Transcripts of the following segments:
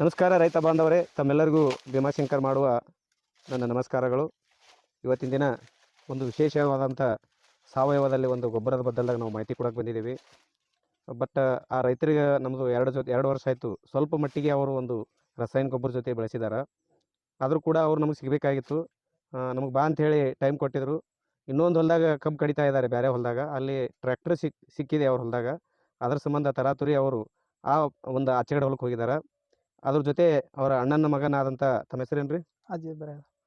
ನಮಸ್ಕಾರ ರೈತ ಬಾಂಧವರೇ, ತಮ್ಮೆಲ್ಲರಿಗೂ ಭೀಮಾಶಂಕರ್ ಮಾಡುವ ನನ್ನ ನಮಸ್ಕಾರಗಳು. ಇವತ್ತಿನ ದಿನ ಒಂದು ವಿಶೇಷವಾದಂಥ ಸಾವಯವದಲ್ಲಿ ಒಂದು ಗೊಬ್ಬರದ ಬದಲಾಗಿ ನಾವು ಮಾಹಿತಿ ಕೊಡೋಕೆ ಬಂದಿದ್ದೀವಿ. ಬಟ್, ಆ ರೈತರಿಗೆ ನಮ್ಮದು ಎರಡು ಜೊತೆ, ಎರಡು ವರ್ಷ ಆಯಿತು. ಸ್ವಲ್ಪ ಮಟ್ಟಿಗೆ ಅವರು ಒಂದು ರಸಾಯನ ಗೊಬ್ಬರ ಜೊತೆ ಬೆಳೆಸಿದ್ದಾರೆ ಆದರೂ ಕೂಡ ಅವ್ರು ನಮಗೆ ಸಿಗಬೇಕಾಗಿತ್ತು. ನಮಗೆ ಬಾ ಅಂಥೇಳಿ ಟೈಮ್ ಕೊಟ್ಟಿದ್ರು. ಇನ್ನೊಂದು ಹೊಲದಾಗ ಕಬ್ಬು ಕಡಿತಾ ಇದ್ದಾರೆ ಬೇರೆ ಹೊಲದಾಗ. ಅಲ್ಲಿ ಟ್ರ್ಯಾಕ್ಟರ್ ಸಿಕ್, ಸಿಕ್ಕಿದೆ ಅವ್ರ ಹೊಲದಾಗ. ಅದರ ಸಂಬಂಧ ತರಾತುರಿ ಅವರು ಆ ಒಂದು ಆಚೆಗಡೆ ಹೊಲಕ್ಕೆ ಹೋಗಿದ್ದಾರೆ ಅದ್ರ ಜೊತೆ ಅವರ ಅಣ್ಣನ ಮಗನಾದಂತ ತಮ್ಮ ಹೆಸರೇನ್ರಿ? ರೀ ಅಜಯ್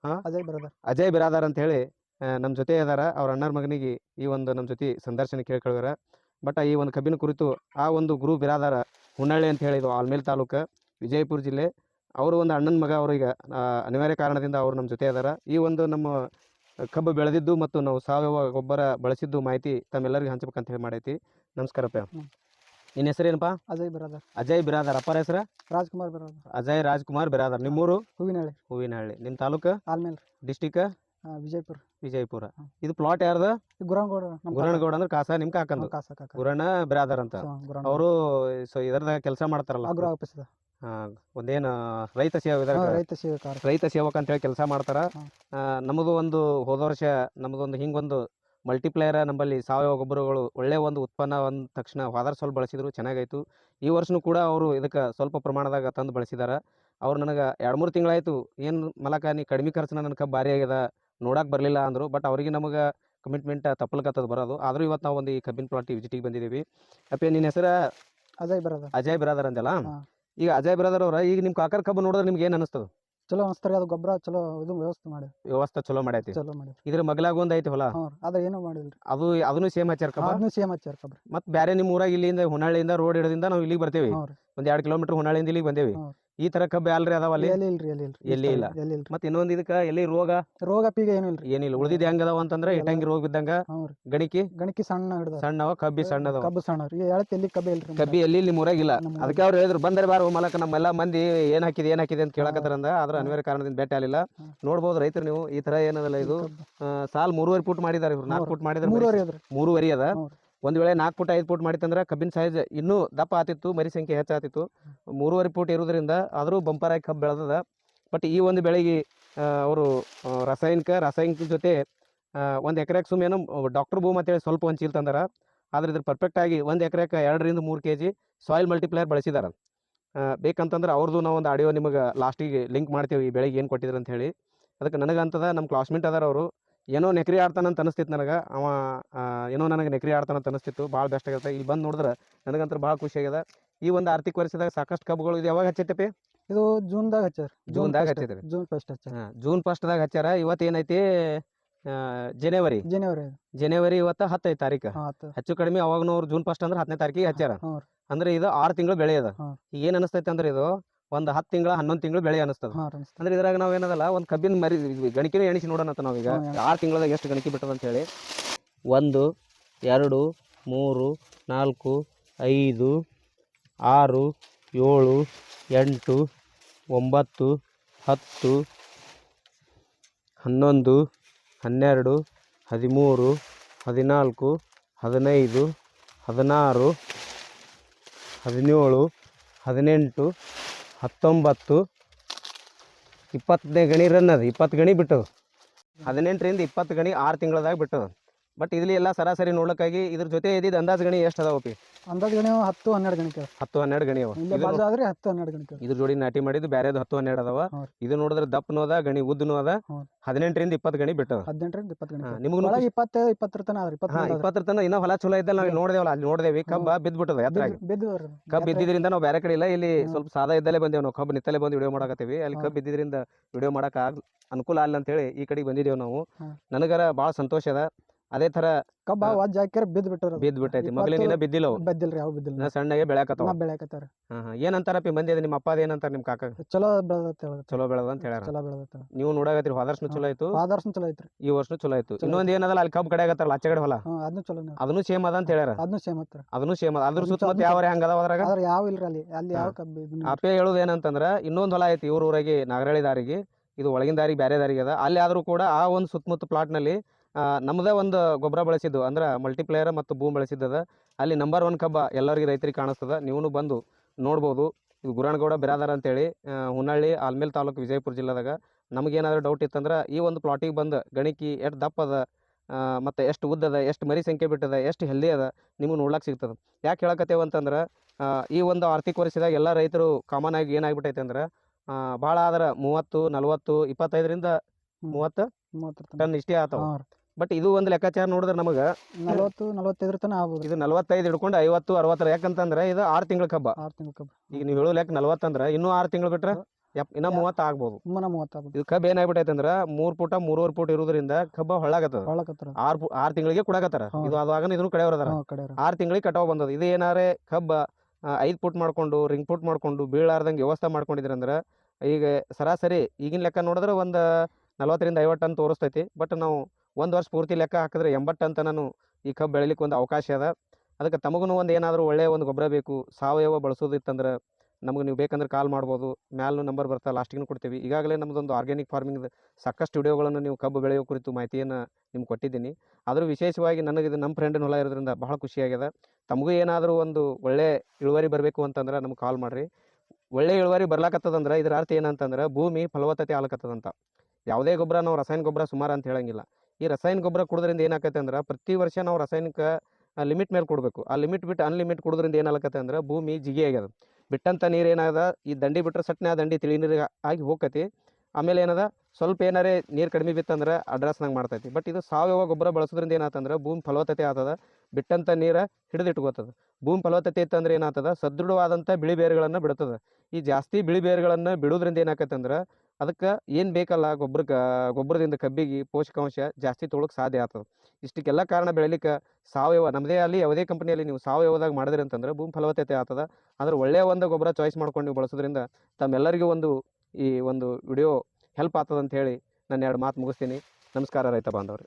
ಹಾ? ಅಜಯ್ ಬರದಾರ್. ಅಜಯ್ ಬಿರಾದಾರ್ ಅಂತ ಹೇಳಿ ನಮ್ಮ ಜೊತೆ ಇದಾರ ಅವ್ರ ಅಣ್ಣರ ಮಗನಿಗೆ ಈ ಒಂದು ನಮ್ಮ ಜೊತೆ ಸಂದರ್ಶನ ಕೇಳ್ಕೊಳ್ಯಾರ ಬಟ್ ಈ ಒಂದು ಕಬ್ಬಿನ ಕುರಿತು ಆ ಒಂದು ಗುರು ಬಿರಾದಾರ ಹುಣ್ಣಳ್ಳಿ ಅಂತ ಹೇಳಿದ್ರು ಆಲ್ಮೇಲ್ ತಾಲೂಕು ವಿಜಯಪುರ ಜಿಲ್ಲೆ. ಅವರು ಒಂದು ಅಣ್ಣನ ಮಗ ಅವ್ರಿಗೆ ಅನಿವಾರ್ಯ ಕಾರಣದಿಂದ ಅವರು ನಮ್ಮ ಜೊತೆ ಇದಾರ ಈ ಒಂದು ನಮ್ಮ ಕಬ್ಬು ಬೆಳೆದಿದ್ದು ಮತ್ತು ನಾವು ಸಾವಯವ ಗೊಬ್ಬರ ಬಳಸಿದ್ದು ಮಾಹಿತಿ ತಮ್ಮೆಲ್ಲರಿಗೂ ಹಂಚಬೇಕಂತ ಹೇಳಿ ಮಾಡೈತಿ. ನಮಸ್ಕಾರಪ್ಪ. ನಿನ್ನ ಹೆಸರೇನಪ್ಪ ಅಜಯ್ ಬಿರಾದರ್. ಅಜಯ್ ಬಿರಾದರ್. ಅಪ್ಪರ ಹೆಸರು? ರಾಜ್ಕುಮಾರ್ ಬಿರಾದರ್. ಅಜಯ್ ರಾಜ್ಕುಮಾರ್ ಬಿರಾದರ್. ನಿಮ್ಮೂರು? ಹೂವಿನಹಳ್ಳಿ. ಹೂವಿನಹಳ್ಳಿ. ನಿಮ್ಮ ತಾಲೂಕು? ಆಲ್ಮೇಲ್ ಡಿಸ್ಟಿಕ್? ವಿಜಯಪುರ. ವಿಜಯಪುರ. ಇದು ಪ್ಲಾಟ್ ಯಾರ್ದು? ಗುರಣಗೌಡ ಗುರಂಗೌಡ ಗುರಣಗೌಡ ಅಂದ್ರೆ ಕಾಸ ನಿಮ್ ಕಾಕಂದು? ಗುರಣ ಬಿರಾದರ್ ಅಂತ. ಅವರು ಸೊ ಇದರದಾಗ ಕೆಲಸ ಮಾಡ್ತಾರಲ್ಲ? ಅಗ್ರೋ ಆಫೀಸ್ ಒಂದೇನು ರೈತ ಸೇವಕ ರೈತ ಸೇವಕ ರೈತ ಸೇವಕ ಅಂತ ಹೇಳಿ ಕೆಲಸ ಮಾಡ್ತಾರ. ನಮ್ದು ನಮ್ಮದು ಒಂದು ಹೋದ ವರ್ಷ ನಮ್ಮದೊಂದು ಹಿಂಗೊಂದು ಮಲ್ಟಿಪ್ಲೇಯರ್ ನಮ್ಮಲ್ಲಿ ಸಾವಯವ ಗೊಬ್ಬರಗಳು ಒಳ್ಳೆ ಒಂದು ಉತ್ಪನ್ನ ಒಂದು ತಕ್ಷಣ ಫಾದರ್ ಸ್ವಲ್ಪ ಬಳಸಿದ್ರು ಚೆನ್ನಾಗಾಯಿತು. ಈ ವರ್ಷನೂ ಕೂಡ ಅವರು ಇದಕ್ಕೆ ಸ್ವಲ್ಪ ಪ್ರಮಾಣದಾಗ ತಂದು ಬಳಸಿದಾರ. ಅವ್ರು ನನಗೆ ಎರಡು ಮೂರು ತಿಂಗಳಾಯಿತು ಏನು ಮಲಕ ನೀ ಕಡಿಮೆ ಖರ್ಚಿನ ನನ್ನ ಕಬ್ಬು ಭಾರಿ ಆಗ್ಯದ ನೋಡಕ್ಕೆ ಬರಲಿಲ್ಲ ಅಂದರು ಬಟ್ ಅವರಿಗೆ ನಮಗೆ ಕಮಿಟ್ಮೆಂಟ್ ತಪ್ಪಲ್ಕತ್ತದ ಬರೋದು. ಆದರೂ ಇವತ್ತು ನಾವು ಒಂದು ಈ ಕಬ್ಬಿನ ಪ್ಲಾಟ್ ವಿಜಿಟಿಗೆ ಬಂದಿದ್ದೀವಿ. ಅಪ್ಪ ನಿನ್ನ ಹೆಸರು? ಅಜಯ್ ಬರೋದ ಅಜಯ್ ಬ್ರದರ್ ಅಂದಲ್ಲ ಈಗ ಅಜಯ್ ಬ್ರದರ್ ಅವ್ರ ಈಗ ನಿಮ್ಮ ಕಾಕರ್ ಕಬ್ಬು ನೋಡಿದ್ರೆ ನಿಮ್ಗೆ ಏನು ಅನಿಸ್ತದ? ಚಲೋ ಅನಿಸ್ತಾರೆ ಅದು ಗೊಬ್ಬರ ಚಲೋ ಇದು ವ್ಯವಸ್ಥೆ ಮಾಡಿ ವ್ಯವಸ್ಥೆ ಚಲೋ ಮಾಡೈತಿ. ಚಲೋ ಮಾಡಿ ಇದ್ರ ಮಗ್ಲಾಗ ಒಂದ್ ಐತಿ ಹೊಲ. ಹ್ಞೂ ಅದ್ರ ಏನೂ ಮಾಡಿಲ್ರಿ. ಅದು ಅದನ್ನು ಸೇಮ್ ಹಚ್ಚಾರ ಕಬ್ಬ ಅದನ್ನು ಸೇಮ್ ಹಚ್ಚಾರ ಕಬ್ರಿ ಮತ್ತೆ ಬೇರೆ ನಿಮ್ಮ ಊರಾಗ ಇಲ್ಲಿಂದ ಹುನಾಳಿಯಿಂದ ರೋಡ್ ಹಿಡಿದಿಂದ ನಾವು ಇಲ್ಲಿಗೆ ಬರ್ತೇವೆ. ಹ್ಞೂ ರೀ. ಒಂದ್ ಎರಡ್ ಕಿಲೋಮೀಟರ್ ಹುನಾಳಿಯಿಂದ ಇಲ್ಲಿಗೆ ಬಂದೇವಿ. ಹ್ಞೂ. ಈ ತರ ಕಬ್ಬು ಅಲ್ರಿ ಅದಾವ ಅಲ್ಲಿ? ಎಲ್ಲಿ ಇಲ್ರಿ ಎಲ್ಲಿ ಇಲ್ರಿ? ಎಲ್ಲಿ ಇಲ್ಲ. ಎಲ್ಲಿ ಇಲ್ರಿ? ಮತ್ತೆ ಇನ್ನೊಂದ್ ಇದಕ್ಕ ಎಲ್ಲಿ ರೋಗ? ರೋಗ ಪೀಗ ಏನಿಲ್ಲ ಇಲ್ರಿ ಏನಿಲ್ಲ ಉಳಿದಿದ್ ಹೆಂಗ್ ಅದಾವ ಅಂತಂದ್ರೆ ಇಟ್ಟಂಗಿ ರೋಗ ಬಿದ್ದಂಗ. ಹ್ಞೂ ರೀ. ಗಣಿಕಿ? ಗಣಕಿ ಸಣ್ಣ ಹಿಡ್ದ ಸಣ್ಣವ ಕಬ್ಬಿ ಸಣ್ಣದವ ಕಬ್ಬು ಸಣ್ಣ ರೀ. ಎಳತ್ ಎಲ್ಲಿ ಕಬ್ಬೆ ಇಲ್ಲ ಕಬ್ಬಿ ಎಲ್ಲಿ ಇಲ್ಲಿ ಮೂರಾಗಿಲ್ಲ ಇಲ್ಲ. ಅದಕ್ಕೆ ಅವ್ರು ಹೇಳಿದ್ರು ಬಂದರೆ ಬಾರ ಮಲಕ ನಮ್ಮೆಲ್ಲ ಮಂದಿ ಏನ್ ಹಾಕಿದೆ ಏನ್ ಹಾಕಿದೆ ಅಂತ ಕೇಳಕತ್ತಾರಂದ. ಆದ್ರ ಅನಿವಾರ್ಯ ಕಾರಣದಿಂದ ಭೇಟಿ ಆಗಲಿಲ್ಲ. ಹ್ಮ್. ನೋಡ್ಬೋದು ರೈತರು ನೀವು ಈ ತರ ಏನದಲ್ಲ ಇದು. ಆ, ಸಾಲ್ ಮೂರುವರೆ ಫುಟ್ ಮಾಡಿದಾರೆ ಇವ್ರು. ನಾಲ್ಕು. ಫುಟ್ ಮಾಡಿದ್ರೆ ಮೂರುವರೆ ಅದ್ರಿ. ಮೂರುವರೆ ಅದ. ಒಂದ್ ವೇಳೆ ನಾಲ್ಕು ಫುಟ್ ಐದು ಫುಟ್ ಮಾಡಿತ್ತಂದ್ರೆ ಕಬ್ಬಿನ ಸೈಜ್ ಇನ್ನೂ ದಪ್ಪ ಆತಿತ್ತು ಮರಿ ಸಂಖ್ಯೆ ಹೆಚ್ಚಾತಿತ್ತು ಮೂರುವರೆ ಫುಟ್ ಇರೋದ್ರಿಂದ ಆದರೂ ಬಂಪರಾಗಿ ಕಬ್ಬು ಬೆಳೆದದ. ಬಟ್ ಈ ಒಂದು ಬೆಳೆಗೆ ಅವರು ರಾಸಾಯನಿಕ ರಾಸಾಯನಿಕ ಜೊತೆ ಒಂದು ಎಕರೆಗೆ ಸುಮ್ಮನೆ ಡಾಕ್ಟರ್ ಭೂಮ್ ಅಂತೇಳಿ ಸ್ವಲ್ಪ ಒಂದು ಚೀಲ ತಂದಾರ. ಆದ್ರೆ ಇದ್ರ ಪರ್ಫೆಕ್ಟ್ ಆಗಿ ಒಂದು ಎಕರೆಗೆ ಎರಡರಿಂದ ಮೂರು ಕೆ ಜಿ ಸಾಯಿಲ್ ಮಲ್ಟಿಪ್ಲೇಯರ್ ಬಳಸಿದಾರ ಬೇಕಂತಂದ್ರೆ ಅವ್ರದ್ದು ನಾವು ಒಂದು ಆಡಿಯೋ ನಿಮಗೆ ಲಾಸ್ಟಿಗೆ ಲಿಂಕ್ ಮಾಡ್ತೀವಿ ಈ ಬೆಳೆಗೆ ಏನು ಕೊಟ್ಟಿದ್ರು ಅಂತ ಹೇಳಿ ಅದಕ್ಕೆ ನನಗಂತದ ನಮ್ಮ ಕ್ಲಾಸ್ಮೇಟ್ ಅದಾರ ಅವರು. ಏನೋ ನೆಕ್ರಿ ಆಡ್ತಾನಂತ ಅನಿಸ್ತಿತ್ತು ನನಗೆ. ಅವ ಏನೋ ನನಗೆ ನೆಕ್ರಿ ಆಡ್ತಾನಂತ ಅನಿಸ್ತಿತ್ತು. ಭಾಳ ಬೆಸ್ಟ್ ಆಗುತ್ತೆ ಇಲ್ಲಿ ಬಂದು ನೋಡಿದ್ರೆ ನನಗಂತೂ ಭಾಳ ಖುಷಿ ಆಗ್ಯದ. ಈ ಒಂದು ಆರ್ಥಿಕ ವರ್ಷದಾಗ ಸಾಕಷ್ಟು ಕಬ್ಬುಗಳು ಇದು ಯಾವಾಗ ಹಚ್ಚೈತಪ್ಪಿ ಇದು ಜೂನ್ದಾಗ ಹಚ್ಚಾರ ಜೂನ್ದಾಗ ಹಚ್ಚಿದ್ರಿ. ಜೂನ್ ಫಸ್ಟ್ ಹಚ್ಚಾರ ಹಾಂ ಜೂನ್ ಫಸ್ಟ್ದಾಗ ಹಚ್ಚಾರ ಇವತ್ತು ಏನೈತಿ? ಜನವರಿ ಜನವರಿ ಜನವರಿ ಇವತ್ತು ಹತ್ತೈದು ತಾರೀಕು. ಹೆಚ್ಚು ಕಡಿಮೆ ಅವಾಗ ಅವ್ರು ಜೂನ್ ಫಸ್ಟ್ ಅಂದ್ರೆ ಹತ್ತನೇ ತಾರೀಕಿಗೆ ಹಚ್ಚಾರ ಅಂದ್ರೆ ಇದು ಆರು ತಿಂಗಳು ಬೆಳೆ ಅದ ಏನು ಅನಿಸ್ತೈತೆ ಅಂದ್ರೆ ಇದು ಒಂದು ಹತ್ತು ತಿಂಗಳ ಹನ್ನೊಂದು ತಿಂಗಳು ಬೆಳೆ ಅನಿಸ್ತದ. ಹಾಂ ರೀ ಅಂದ್ರೆ ಇದ್ರಾಗ ನಾವು ಏನದಲ್ಲ ಒಂದು ಕಬ್ಬಿನ ಮರಿ ಗಣಕಿನೇ ಎಣಿಸಿ ನೋಡೋಣ ಅಂತ ನಾವೀಗ. ಆರು ತಿಂಗಳದಾಗ ಎಷ್ಟು ಗಣಿಕೆ ಬಿಟ್ಟದ ಅಂತ ಹೇಳಿ. ಒಂದು ಎರಡು ಮೂರು ನಾಲ್ಕು ಐದು ಆರು ಏಳು ಎಂಟು ಒಂಬತ್ತು ಹತ್ತು ಹನ್ನೊಂದು ಹನ್ನೆರಡು ಹದಿಮೂರು ಹದಿನಾಲ್ಕು ಹದಿನೈದು ಹದಿನಾರು ಹದಿನೇಳು ಹದಿನೆಂಟು ಹತ್ತೊಂಬತ್ತು ಇಪ್ಪತ್ತನೇ ಗಣಿ ರನ್ ಅದು ಇಪ್ಪತ್ತು ಗಣಿ ಬಿಟ್ಟದು. ಹದಿನೆಂಟರಿಂದ ಇಪ್ಪತ್ತು ಗಣಿ ಆರು ತಿಂಗಳದಾಗ ಬಿಟ್ಟದ. ಬಟ್ ಇಲ್ಲಿ ಎಲ್ಲ ಸರಾಸರಿ ನೋಡಕ್ಕಾಗಿ ಇದ್ರ ಜೊತೆ ಇದ್ದಿದ್ದು ಅಂದಾಜು ಗಣಿ ಎಷ್ಟು ಅದಾವ ಪಿ? ಅಂದಾಜ್ ಗಣಿ ಹತ್ತು ಹನ್ನೆರಡು ಗಣಿ ಹತ್ತು ಹನ್ನೆರಡು ಗಣಿ ಅವ. ಇಲ್ಲೇ ಇದು ಬಾಜು ಆದ್ರೆ ಹತ್ತು ಹನ್ನೆರಡು ಗಣಿಕೆ ಇದ್ರ ಜೋಡಿ ನಾಟಿ ಮಾಡಿದ್ದು ಬ್ಯಾರೆದು ಹತ್ತು ಹನ್ನೆರಡು ಅದಾವ. ಇದು ನೋಡಿದ್ರೆ ದಪ್ಪನೂ ಅದ ಗಣಿ ಉದ್ದನೂ ಅದ. ಹದಿನೆಂಟರಿಂದ ಇಪ್ಪತ್ತು ಗಣಿ ಬಿಟ್ಟದ. ಹದಿನೆಂಟರಿಂದ ಇಪ್ಪತ್ತು ಗಣಿಕೆ ನಿಮಗೂ ಒಳಗೆ ಇಪ್ಪತ್ತರ ತನ ಆದ್ರಿ ಹಾ ಇಪ್ಪತ್ತು ಇಪ್ಪತ್ತರ ತನಕ ಇನ್ನೂ ಹೊಲ ಚಲೋ ಇದ್ದಲ್ಲ ನಾವು ನೋಡಿದೇವಲ್ಲ ಅಲ್ಲಿ ನೋಡಿದೇವಿ. ಕಬ್ಬ ಬಿದ್ದ್ಬಿಟ್ಟದ ಬಿಟ್ಟದ ಬಿದ್ದು ಕಬ್ಬು ಬಿದ್ದಿದ್ರಿಂದ ನಾವು ಬೇರೆ ಕಡೆ ಇಲ್ಲ. ಇಲ್ಲಿ ಸ್ವಲ್ಪ ಸಾದಾ ಇದ್ದಲ್ಲೇ ಬಂದೇವ್ ನಾವು. ಕಬ್ಬು ನಿತ್ತಲೇ ಬಂದು ವಿಡಿಯೋ ಮಾಡಕತ್ತೀವಿ. ಅಲ್ಲಿ ಕಬ್ಬ ಬಿದ್ದಿದ್ರಿಂದ ವಿಡಿಯೋ ಮಾಡಕ್ ಆಗ್ ಅನುಕೂಲ ಅಲ್ಲ ಅಂತೇಳಿ ಈ ಕಡೆಗೆ ಬಂದಿದ್ದೇವೆ ನಾವು. ಹಾ. ನನಗರ ಭಾಳ ಸಂತೋಷ ಅದ. ಅದೇ ತರ ಕಬ್ಬ. ವಜ್ಜ ಹಾಕ್ಯಾರ ಬಿದ್ದ ಬಿಟ್ಟವ್ರ ಬಿದ್ದು ಬಿಟ್ಟೈತಿ ಇಪ್ಪತ್ತು- ಬಿದ್ದಿಲ್ಲ ಅವು ಬದ್ದಿಲ್ರಿ. ಯಾವ ಬಿದ್ದಿಲ್ಲ ಸಣ್ಣಗೆ ಬೆಳ್ಯಾಕತ್ತಾವ. ಬೆಳಕತ್ತಾರ ಏನಂತಾರಪ್ಪ ಮಂದಿ ಅದ ನಿಮ್ಮ ಅಪ್ಪದ ಏನಂತಾರ ನಿಮ್ಮ ಕಾಕ ಚಲೋ ಬೆಳದತ್ತ ಚಲೋ ಬೆಳದ ಅಂತ ಹೇಳ್ಯಾರ. ಚಲೋ ಬೆಳೆದತ್ತ ನೀವು ನೋಡಾಕತ್ತೀರಿ ಹೋದರ್ಶನ ಚಲೋ ಆಯ್ತು. ಹೋದರ್ಶನ ಚಲೋ ಐತ್ರಿ. ಈ ವರ್ಷನು ಚಲೋ ಆಯ್ತು. ಇನ್ನೊಂದ್ ಏನದಲ್ಲ ಅಲ್ಲಿ ಕಬ್ಬು ಕಡೆ ಆಗತ್ತಾರಲ್ಲ ಆಚೆ ಕಡೆ ಹೊಲ? ಅದನ್ನು ಚಲೋ ಅದನ್ನು ಸೇಮ್ ಅದ ಅಂತ ಹೇಳ್ಯಾರ. ಅದನ್ನು ಸೇಮ್ ಹತ್ರ ಅದನ್ನು ಸೇಮ್ ಅದ. ಅದ್ರ ಸುತ್ತ ಮತ್ತೆ ಯಾವ ಹೆಂಗ ಅದಾವ ಅದ್ರಾಗ? ಯಾವ ಇಲ್ರಿ ಅಲ್ಲಿ. ಅಲ್ಲಿ ಯಾವ ಕಬ್ಬ ಅಪ್ಪೆ ಹೇಳೋದು ಏನಂತಂದ್ರ ಇನ್ನೊಂದ್ ಹೊಲ ಐತಿ ಇವ್ರ ಊರಾಗಿ ನಾಗರಳ್ಳಿ ದಾರಿಗೆ. ಇದು ಒಳಗಿನ ದಾರಿ ಬೇರೆ ದಾರಿಗೆ ಅದ. ಅಲ್ಲಿ ಆದ್ರೂ ಕೂಡ ಆ ಒಂದು ಸುತ್ತಮುತ್ತ ಪ್ಲಾಟ್ನಲ್ಲಿ ನಮ್ಮದೇ ಒಂದು ಗೊಬ್ಬರ ಬಳಸಿದ್ದು ಅಂದ್ರೆ ಮಲ್ಟಿಪ್ಲೇಯರ್ ಮತ್ತು ಭೂಮಿ ಬಳಸಿದ್ದದ. ಅಲ್ಲಿ ನಂಬರ್ ಒನ್ ಕಬ್ಬ ಎಲ್ಲರಿಗೆ ರೈತರಿಗೆ ಕಾಣಿಸ್ತದ. ನೀವು ಬಂದು ನೋಡ್ಬೋದು. ಇದು ಗುರಾಣಗೌಡ ಬಿರಾದಾರ ಅಂತೇಳಿ ಹುನ್ನಳ್ಳಿ ಆಲ್ಮೇಲ್ ತಾಲೂಕು ವಿಜಯಪುರ ಜಿಲ್ಲೆದಾಗ. ನಮಗೇನಾದ್ರೂ ಡೌಟ್ ಇತ್ತಂದ್ರೆ ಈ ಒಂದು ಪ್ಲಾಟಿಗೆ ಬಂದು ಗಣಕಿ ಎಷ್ಟು ದಪ್ಪ ಅದ ಮತ್ತು ಎಷ್ಟು ಉದ್ದದ ಅದ ಎಷ್ಟು ಮರಿ ಸಂಖ್ಯೆ ಬಿಟ್ಟದ ಎಷ್ಟು ಹೆಲ್ದಿ ಅದ ನಿಮಗೆ ನೋಡ್ಲಿಕ್ಕೆ ಸಿಗ್ತದೆ. ಯಾಕೆ ಹೇಳಕತ್ತೇವೆ ಅಂತಂದ್ರೆ ಈ ಒಂದು ಆರ್ಥಿಕ ವರ್ಷದಾಗ ಎಲ್ಲ ರೈತರು ಕಾಮನ್ ಆಗಿ ಏನಾಗ್ಬಿಟ್ಟೈತೆ ಅಂದ್ರೆ ಭಾಳ ಆದ್ರೆ ಮೂವತ್ತು ನಲ್ವತ್ತು ಇಪ್ಪತ್ತೈದರಿಂದ. ಮೂವತ್ತು ಟನ್ ಇಷ್ಟೇ ಆತಾವ. ಬಟ್ ಇದು ಒಂದು ಲೆಕ್ಕಾಚಾರ ನೋಡಿದ್ರೆ ನಮಗೆ ನಲವತ್ತು ನಲವತ್ತೈದರ ತನ ಆಗ್ಬೋದು. ಇದು ನಲವತ್ತೈದು ಹಿಡ್ಕೊಂಡು ಐವತ್ತು ಅರವತ್ತರ ಯಾಕಂತಂದ್ರೆ ಇದು ಆರು ತಿಂಗಳ ಕಬ್ಬ. ಆರು ತಿಂಗಳ ಕಬ್ಬ. ಈಗ ನೀವು ಹೇಳೋ ಲೆಕ್ಕ ನಲವತ್ತಂದ್ರೆ ಇನ್ನೂ ಆರು ತಿಂಗಳು ಬಿಟ್ರೆ ಎಪ್ ಇನ್ನೂ ಮೂವತ್ತು ಆಗ್ಬೋದು. ಸುಮ್ಮನೆ ಮೂವತ್ತು ಆಗ್ಬೋದು. ಇದು ಕಬ್ಬ ಏನಾಗ್ಬಿಟ್ಟೈತೆ ಅಂದ್ರೆ ಮೂರು ಪುಟ ಮೂರುವರೆ ಪುಟ ಇರೋದ್ರಿಂದ ಕಬ್ಬ ಹೊಳ್ಳಾಗತ್ತದ. ಆರು ಆರು ತಿಂಗಳಿಗೆ ಕೊಡಾಕತ್ತಾರ ಇದು ಅದಾಗ ಇದನ್ನು ಕಡೆ ಅದಾರ. ಹಾಂ ಕಡೆ ಆರು ತಿಂಗಳಿಗೆ ಕಟಾವ್ ಬಂದದ. ಇದು ಏನಾರೆ ಕಬ್ಬ ಐದು ಪುಟ್ ಮಾಡ್ಕೊಂಡು ರಿಂಗ್ ಪುಟ್ ಮಾಡ್ಕೊಂಡು ಬೀಳಾರ್ದಂಗೆ ವ್ಯವಸ್ಥೆ ಮಾಡ್ಕೊಂಡಿದ್ರಂದ್ರೆ ಈಗ ಸರಾಸರಿ ಈಗಿನ ಲೆಕ್ಕ ನೋಡಿದ್ರೆ ಒಂದು ನಲವತ್ತರಿಂದ ಐವತ್ತು ಟನ್ ತೋರಿಸ್ತೈತಿ. ಬಟ್ ನಾವು ಒಂದು ವರ್ಷ ಪೂರ್ತಿ ಲೆಕ್ಕ ಹಾಕಿದ್ರೆ ಎಂಬತ್ತು ಅಂತ ನಾನು ಈ ಕಬ್ಬು ಬೆಳಿಲಿಕ್ಕೆ ಒಂದು ಅವಕಾಶ ಅದ ಅದಕ್ಕೆ ತಮಗೂ ಒಂದು ಏನಾದರೂ ಒಳ್ಳೆಯ ಒಂದು ಗೊಬ್ಬರ ಬೇಕು, ಸಾವಯವ ಬಳಸೋದಿತ್ತಂದ್ರೆ ನಮಗೆ ನೀವು ಬೇಕಂದ್ರೆ ಕಾಲ್ ಮಾಡ್ಬೋದು ಮ್ಯಾಲೂ ನಂಬರ್ ಬರ್ತಾ ಲಾಸ್ಟಿಗೂ ಕೊಡ್ತೀವಿ. ಈಗಾಗಲೇ ನಮ್ಮದೊಂದು ಆರ್ಗ್ಯಾನಿಕ್ ಫಾರ್ಮಿಂಗ್ ಸಾಕಷ್ಟು ವಿಡಿಯೋಗಳನ್ನು ನೀವು ಕಬ್ಬು ಬೆಳೆಯೋ ಕುರಿತು ಮಾಹಿತಿಯನ್ನು ನಿಮ್ಗೆ ಕೊಟ್ಟಿದ್ದೀನಿ. ಆದರೂ ವಿಶೇಷವಾಗಿ ನನಗೆ ಇದು ನಮ್ಮ ಫ್ರೆಂಡಿನ ಹೊಲ ಇರೋದ್ರಿಂದ ಬಹಳ ಖುಷಿಯಾಗಿದೆ. ತಮಗೂ ಏನಾದರೂ ಒಂದು ಒಳ್ಳೆ ಇಳುವರಿ ಬರಬೇಕು ಅಂತಂದ್ರೆ ನಮ್ಗೆ ಕಾಲ್ ಮಾಡಿರಿ. ಒಳ್ಳೆ ಇಳುವರಿ ಬರ್ಲಾಕತ್ತದಂದ್ರೆ ಇದರ ಅರ್ಥ ಏನಂತಂದ್ರೆ ಭೂಮಿ ಫಲವತ್ತತೆ ಆಲಕತ್ತದಂತ. ಯಾವುದೇ ಗೊಬ್ಬರ ನಾವು ರಾಸಾಯನಿಕ ಗೊಬ್ಬರ ಸುಮಾರು ಅಂತ ಹೇಳಂಗಿಲ್ಲ. ಈ ರಾಸಾಯನಿಕ ಗೊಬ್ಬರ ಕುಡೋದ್ರಿಂದ ಏನಾಗತ್ತೆ ಅಂದ್ರೆ ಪ್ರತಿ ವರ್ಷ ನಾವು ರಾಸಾಯನಿಕ ಲಿಮಿಟ್ ಮೇಲೆ ಕೊಡಬೇಕು. ಆ ಲಿಮಿಟ್ ಬಿಟ್ಟು ಅನ್ಲಿಮಿಟ್ ಕೊಡೋದ್ರಿಂದ ಏನಾಗತ್ತೆ ಅಂದ್ರೆ ಭೂಮಿ ಜಿಗಿ ಆಗ್ಯದ. ಬಿಟ್ಟಂಥ ನೀರು ಏನಾಗದ ಈ ದಂಡಿ ಬಿಟ್ಟರೆ ಸಟ್ನೆ ಆ ದಂಡಿ ತಿಳಿ ನೀರು ಆಗಿ ಹೋಗತಿ ಆಮೇಲೆ ಏನದ? ಸ್ವಲ್ಪ ಏನಾರೇ ನೀರು ಕಡಿಮೆ ಬಿತ್ತಂದ್ರೆ ಅಡ್ರೆಸ್ನಾಗ ಮಾಡ್ತೈತಿ. ಬಟ್ ಇದು ಸಾವಯವ ಗೊಬ್ಬರ ಬಳಸೋದ್ರಿಂದ ಏನಾತಂದ್ರೆ ಭೂಮಿ ಫಲವತ್ತತೆ ಆತದ ಬಿಟ್ಟಂಥ ನೀರು ಹಿಡಿದಿಟ್ಕೋತದ. ಭೂಮಿ ಫಲವತ್ತತೆ ಇತ್ತಂದ್ರೆ ಏನಾಗ್ತದ ಸದೃಢವಾದಂಥ ಬಿಳಿ ಬೇರುಗಳನ್ನು ಬಿಡ್ತದೆ. ಈ ಜಾಸ್ತಿ ಬಿಳಿ ಬೇರುಗಳನ್ನು ಬಿಡೋದ್ರಿಂದ ಏನಾಕತ್ತೆ ಅಂದ್ರೆ ಅದಕ್ಕೆ ಏನು ಬೇಕಲ್ಲ ಗೊಬ್ಬರಕ್ಕೆ ಗೊಬ್ಬರದಿಂದ ಕಬ್ಬಿಗೆ, ಪೋಷಕಾಂಶ ಜಾಸ್ತಿ ತೊಗೊಳಕ್ಕೆ ಸಾಧ್ಯ ಆಗ್ತದೆ ಇಷ್ಟಕ್ಕೆಲ್ಲ ಕಾರಣ ಬೆಳಿಲಿಕ್ಕೆ ಸಾವಯವ ನಮ್ಮದೇ ಅಲ್ಲಿ ಯಾವುದೇ ಕಂಪನಿಯಲ್ಲಿ ನೀವು ಸಾವಯವದಾಗ ಮಾಡಿದ್ರಿ ಅಂತಂದ್ರೆ ಭೂಮಿ ಫಲವತ್ತತೆ ಆಗ್ತದೆ ಆದ್ರೆ ಒಳ್ಳೆಯ ಒಂದು ಗೊಬ್ಬರ ಚಾಯ್ಸ್ ಮಾಡ್ಕೊಂಡು ನೀವು ಬಳಸೋದ್ರಿಂದ ತಮ್ಮೆಲ್ಲರಿಗೂ ಒಂದು ಈ ಒಂದು ವಿಡಿಯೋ ಹೆಲ್ಪ್ ಹೇಳಿ ನನ್ನ ಎರಡು ಮಾತು ಮುಗಿಸ್ತೀನಿ. ನಮಸ್ಕಾರ ರೈತ ಬಾಂಧವ್ರಿ.